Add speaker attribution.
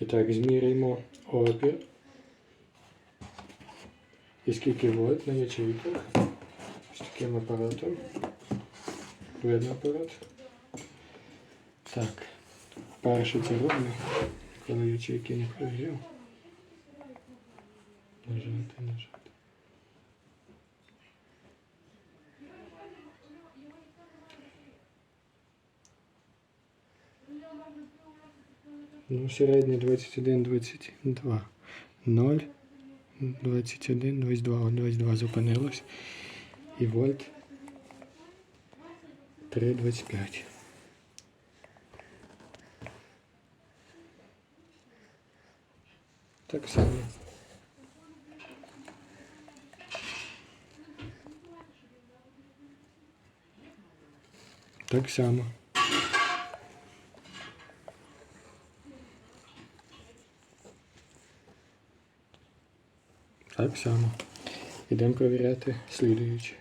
Speaker 1: І так, зміряємо опір. І скільки вольт на ячейках. З таким апаратом. Видно апарат. Так. Перше це робимо, коли ячейки не прогрів. Нажати, нажати. Ну, середнє 21, 22. 0, 21, 22, От 22 зупинилось. І вольт 3,25. Так само. Так само. Так само. Ідемо перевіряти слідуючи.